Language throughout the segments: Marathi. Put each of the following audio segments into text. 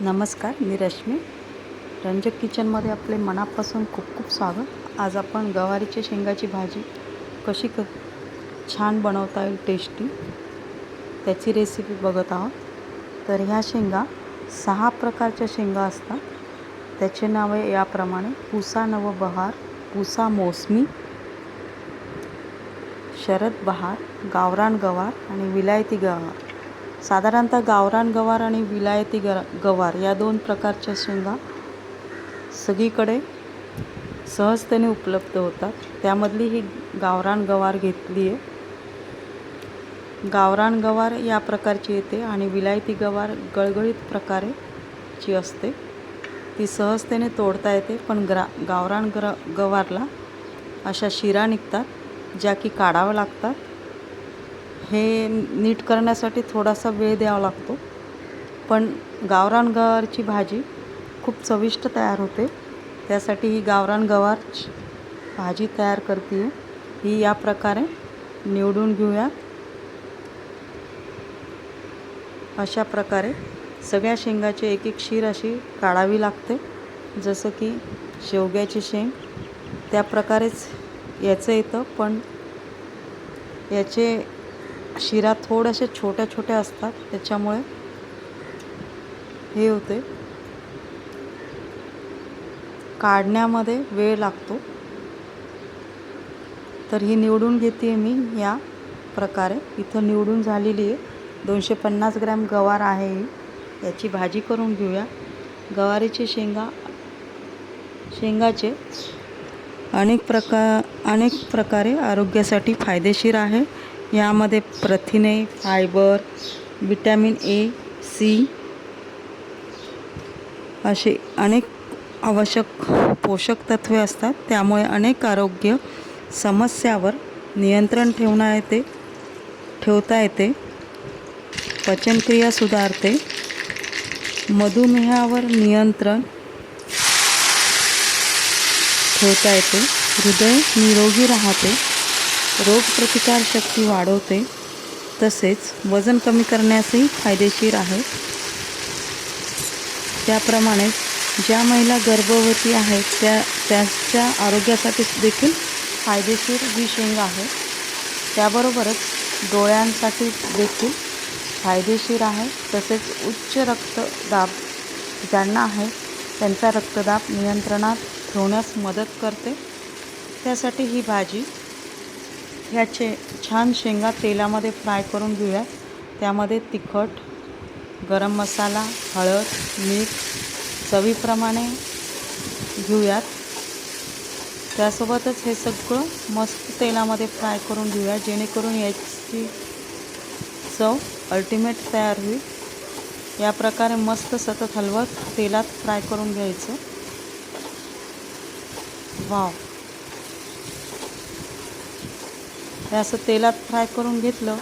नमस्कार मी रश्मी. रंजक किचनमध्ये आपले मनापासून खूप खूप स्वागत. आज आपण गवारीच्या शेंगाची भाजी कशी क छान बनवता येईल टेस्टी त्याची रेसिपी बघत आहोत. तर ह्या शेंगा सहा प्रकारच्या शेंगा असतात. त्याचे नावे याप्रमाणे पुसा नवबहार पुसा मोसमी शरद बहार गावरान गवार आणि विलायती गवार. साधारणतः गावरान गवार आणि विलायती ग गवार या दोन प्रकारच्या शेंगा सगळीकडे सहजतेने उपलब्ध होतात. त्यामधली ही गावरान गवार घेतली आहे. गावरान गवार या प्रकारची येते आणि विलायती गवार गळगळीत प्रकारे ची असते. ती सहजतेने तोडता येते पण ग्रा गावरान ग्र गवारला अशा शिरा निघतात ज्या की काढाव्या लागतात. हे नीट करण्यासाठी थोडासा वेळ द्यावा लागतो. पण गावरान गवारची भाजी खूप चविष्ट तयार होते. त्यासाठी ही गावरान गवार भाजी तयार करते ही या प्रकारे निवडून घेऊयात अशा प्रकारे सगळ्या शेंगाची एक एक शीर अशी काढावी लागते. जसं की शेवग्याची शेंग त्या प्रकारेच याचं येतं. पण याचे शिरा थोड्याशा छोट्या छोट्या असतात त्याच्यामुळे हे होते. काढण्यामध्ये वेळ लागतो. तर ही निवडून घेते मी या प्रकारे. इथं निवडून झालेली आहे. दोनशे पन्नास ग्रॅम गवार आहे ही. याची भाजी करून घेऊया. गवारीचे शेंगा शेंगाचे अनेक प्रकार अनेक प्रकारे आरोग्यासाठी फायदेशीर आहे. यामध्ये प्रथिने फायबर विटॅमिन ए सी असे अनेक आवश्यक पोषक तत्वे असतात. त्यामुळे अनेक आरोग्य समस्यावर नियंत्रण ठेवता येते ठेवता येते. पचनक्रिया सुधारते. मधुमेहावर नियंत्रण ठेवता येते. हृदय निरोगी राहते. रोगप्रतिकारशक्ती वाढवते तसेच वजन कमी करण्यासही फायदेशीर आहे. त्याप्रमाणे ज्या महिला गर्भवती आहेत त्या त्यांच्या आरोग्यासाठी देखील फायदेशीर ही शेंग आहे. त्याबरोबरच डोळ्यांसाठी देखील फायदेशीर आहे. तसेच उच्च रक्तदाब ज्यांना आहे त्यांचा रक्तदाब नियंत्रणात ठेवण्यास मदत करते. त्यासाठी ही भाजी ह्याचे छान शेंगा तेलामध्ये फ्राय करून घेऊया. त्यामध्ये तिखट गरम मसाला हळद मीठ चवीप्रमाणे घेऊयात. त्यासोबतच हे सगळं मस्त तेलामध्ये फ्राय करून घेऊया जेणेकरून याची चव अल्टिमेट तयार होईल. या प्रकारे मस्त सतत हलवत तेलात फ्राय करून घ्यायचं. वाव. हे असं तेलात फ्राय करून घेतलं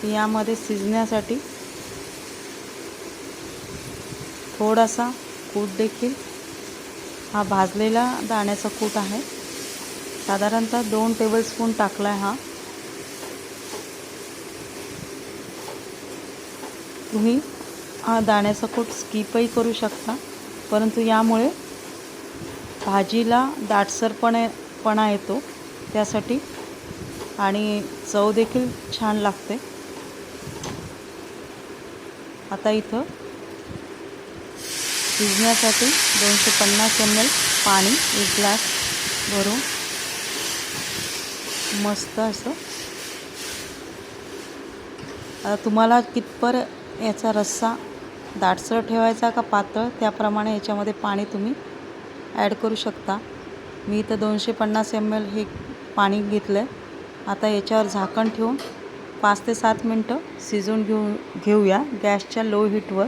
की यामध्ये शिजण्यासाठी थोडासा कूट देखील. हा भाजलेला दाण्याचा कूट आहे. साधारणतः दोन टेबलस्पून टाकला आहे हा. तुम्ही हा दाण्याचा कूट स्किपही करू शकता परंतु यामुळे भाजीला दाटसरपणे पणा येतो. त्यासाठी आणि चव देखील छान लागते. आता इथं शिजण्यासाठी दोनशे पन्नास एम एल पाणी एक ग्लास भरून मस्त असं. आता तुम्हाला कितपर याचा रस्सा दाटसर ठेवायचा का पातळ त्याप्रमाणे याच्यामध्ये पाणी तुम्ही ॲड करू शकता. मी इथं दोनशे पन्नास एम एल हे पाणी घेतलं आहे आता याच्यावर झाकण ठेवून पाच ते सात मिनटं शिजवून घेऊ घेऊया गॅसच्या लो हीटवर.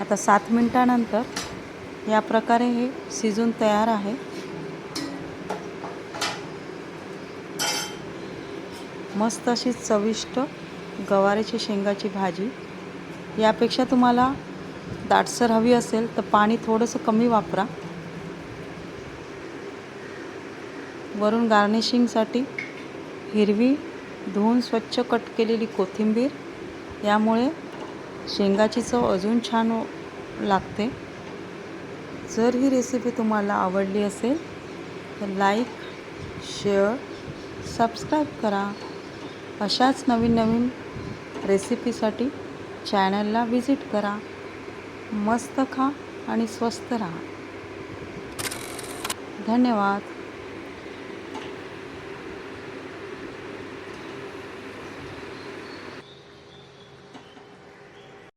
आता सात मिनटानंतर या प्रकारे हे शिजून तयार आहे. मस्त अशी चविष्ट गवारीची शेंगाची भाजी. यापेक्षा तुम्हाला दाटसर हवी असेल तर पाणी थोडंसं कमी वापरा. वरून गार्निशिंगसाठी हिरवी धुवून स्वच्छ कट केलेली कोथिंबीर. यामुळे शेंगाची चव अजून छान हो- लागते. जर ही रेसिपी तुम्हाला आवडली असेल तर लाईक शेअर सबस्क्राईब करा. अशाच नवीन नवीन रेसिपीसाठी चॅनलला व्हिजिट करा. मस्त खा आणि स्वस्त राहा. धन्यवाद.